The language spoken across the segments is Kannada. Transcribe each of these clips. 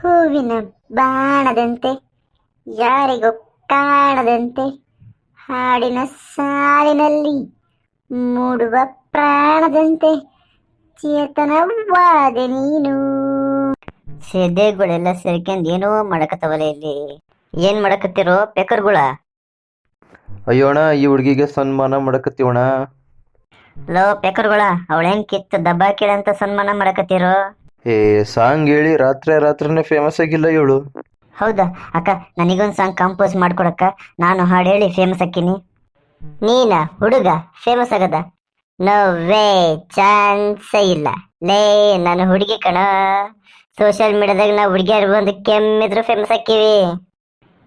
ಹೂವಿನ ಬಾಣದಂತೆ ಯಾರಿಗೂ ಕಾಣದಂತೆ ಹಾಡಿನ ಸಾಲಿನಲ್ಲಿ ಮೂಡುವ ಪ್ರಾಣದಂತೆ ಚೇತನವಾದೆ ನೀನು. ಸೇದೆಗಳೆಲ್ಲ ಸೇರ್ಕೊಂಡ್ ಏನೋ ಮಾಡಕತ್ತವಲ್ಲ ಇಲ್ಲಿ. ಏನ್ ಮಾಡಕತ್ತಿರೋ ಪೇಕರ್ಗಳ? ಅಯ್ಯೋಣ ಈ ಹುಡುಗಿಗೆ ಸನ್ಮಾನ ಮಾಡಕತ್ತೀವಣ ಲೋ ಪೆಕರ್ಗುಳ ಅವಳೇನ್ ಕಿತ್ತು ದಬ್ಬಾಕಿಡಂತ ಸನ್ಮಾನ ಮಾಡಕತ್ತಿರೋ? ಏ ಸಾಂಗ್ ಹೇಳಿ ರಾತ್ರಿ ರಾತ್ರಿನೇ ಫೇಮಸ್ ಆಗಿಲ್ಲ ಇವಳು. ಹೌದಾ? ಅಕ್ಕ, ನನಗೊಂದು ಸಾಂಗ್ ಕಂಪೋಸ್ ಮಾಡ್ಕೊಡಕ್ಕ. ನಾನು ಹಾಡು ಹೇಳಿ ಫೇಮಸ್ ಆಕಿನಿ ನೀನ, ಹುಡುಗ ಫೇಮಸ್ ಆಗದ? ನೋ ವೇ ಚಾನ್ಸ್ ಇಲ್ಲ. ಲೇ, ನಾನು ಹುಡುಗಿ ಕಣ. ಸೋಷಿಯಲ್ ಮೀಡಿಯಾದಾಗ ನಾವು ಹುಡುಗಿಯರು ಬಂದು ಕೆಮ್ಮಿದ್ರು ಫೇಮಸ್ ಆಕಿವಿ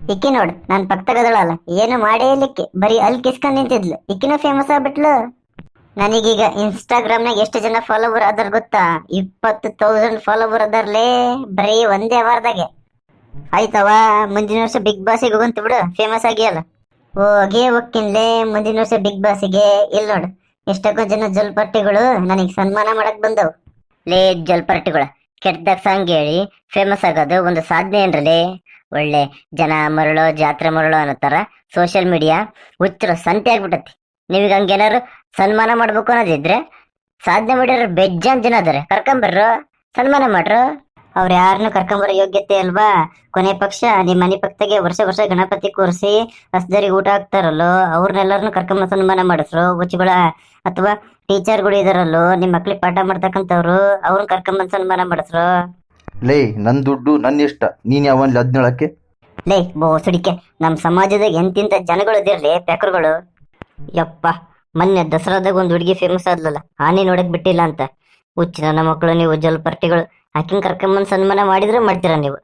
ಇಕ್ಕಿ ನೋಡು, ನಾನು ಪಕ್ಕದಾಗದಳಲ್ಲ ಏನು ಮಾಡೇ ಇಲ್ಲಿಕ್ಕೆ. ಬರೀ ಅಲ್ಲಿ ಕಿಸ್ಕೊಂಡು ನಿಂತಿದ್ಲು. ಇಕ್ಕಿನೂ ಫೇಮಸ್ ಆಗ್ಬಿಟ್ಲು. ನನಗೀಗ ಇನ್ಸ್ಟಾಗ್ರಾಮ್ನಾಗ ಎಷ್ಟು ಜನ ಫಾಲೋವರ್ ಅದಾರ ಗೊತ್ತಾ? ಇಪ್ಪತ್ತು ತೌಸಂಡ್ ಫಾಲೋವರ್ ಅದಾರ್ಲೇ ಬರೀ ಒಂದೇ ವಾರದಾಗೆ. ಆಯ್ತವ ಮುಂದಿನ ವರ್ಷ ಬಿಗ್ ಬಾಸಿಗೆ ಹೋಗಂತ ಬಿಡು ಫೇಮಸ್ ಆಗಿಯಲ್ಲ ಹೋಗೇ ಹೋಗ್ಕಿನ್ಲೇ ಮುಂದಿನ ವರ್ಷ ಬಿಗ್ ಬಾಸಿಗೆ ಇಲ್ಲ ನೋಡು, ಎಷ್ಟಕ್ಕೋ ಜನ ಜಲ್ಪಟ್ಟಿಗಳು ನನಗ್ ಸನ್ಮಾನ ಮಾಡಕ್ ಬಂದವು. ಲೇ, ಜಲ್ಪಟ್ಟಿಗಳು ಕೆಟ್ಟದಾಗ ಸಾಂಗ್ ಹೇಳಿ ಫೇಮಸ್ ಆಗೋದು ಒಂದು ಸಾಧನೆ ಏನ್ರಲೇ ಒಳ್ಳೆ ಜನ ಮರಳೋ, ಜಾತ್ರೆ ಮರಳೋ ಅನ್ನತ್ತಾರ ಸೋಷಿಯಲ್ ಮೀಡಿಯಾ ಹುಚ್ಚರು ಸಂತೆ ಆಗ್ಬಿಟ್ಟತಿ ನಿಮಗೆ ಹಂಗೇನಾರು ಸನ್ಮಾನ ಮಾಡ್ಬೇಕು ಅನ್ನೋದಿದ್ರೆ ಸಾಧನೆ ಮಾಡಿರೋ ಬೆಜ್ಜಾನ್ ಜನ ಅದಾರೆ ಕರ್ಕೊಂಬರ್ರು ಸನ್ಮಾನ ಮಾಡ್ರು. ಅವ್ರು ಯಾರನ್ನು ಕರ್ಕೊಂಬರೋ ಯೋಗ್ಯತೆ ಅಲ್ವಾ? ಕೊನೆ ಪಕ್ಷ ನಿಮ್ಮ ಮನೆ ಪಕ್ಕದಾಗೆ ವರ್ಷ ವರ್ಷ ಗಣಪತಿ ಕೂರಿಸಿ ಹಸ್ದರಿಗೆ ಊಟ ಹಾಕ್ತಾರಲ್ಲೋ? ಅವ್ರನ್ನೆಲ್ಲರನ್ನು ಕರ್ಕೊಂಬ ಸನ್ಮಾನ ಮಾಡಿಸ್ರು. ಉಚ್ಚಿಗಳ ಅಥವಾ ಟೀಚರ್ಗಳು ಇದಾರಲ್ಲೋ? ನಿಮ್ಮ ಮಕ್ಳಿಗೆ ಪಾಠ ಮಾಡ್ತಕ್ಕಂಥವ್ರು ಅವ್ರನ್ನ ಕರ್ಕೊಂಬಂದು ಸನ್ಮಾನ ಮಾಡಿಸ್ರು. ಲೇ ನನ್ನ ದುಡ್ಡು ನನ್ನ ಇಷ್ಟ. ನೀನು ಯಾವನ್ಲಿ ಹದಿನೇಳಕ್ಕೆ ಲೇ ಬೋಸಡಿಕೆ. ನಮ್ಮ ಸಮಾಜದಾಗ ಎಂತಿಂತ ಜನಗಳು ಇದಿರ್ಲಿ ಪ್ಯಾಕರ್ಗಳು ಯಪ್ಪ, ಮೊನ್ನೆ ದಸರಾದಾಗ ಒಂದು ಹುಡುಗಿ ಫೇಮಸ್ ಆದ್ಲಲ್ಲ, ಆನೆ ನೋಡಕ್ ಬಿಟ್ಟಿಲ್ಲ ಅಂತ. ಹುಚ್ಚ ನನ್ನ ಮಕ್ಕಳು ನೀವು ಜಲ್ಪರ್ಟಿಗಳು, ಆಕಿನ ಕರ್ಕೊಂಬಂದ್ ಸನ್ಮಾನ ಮಾಡಿದ್ರೆ ಮಾಡ್ತೀರಾ ನೀವು?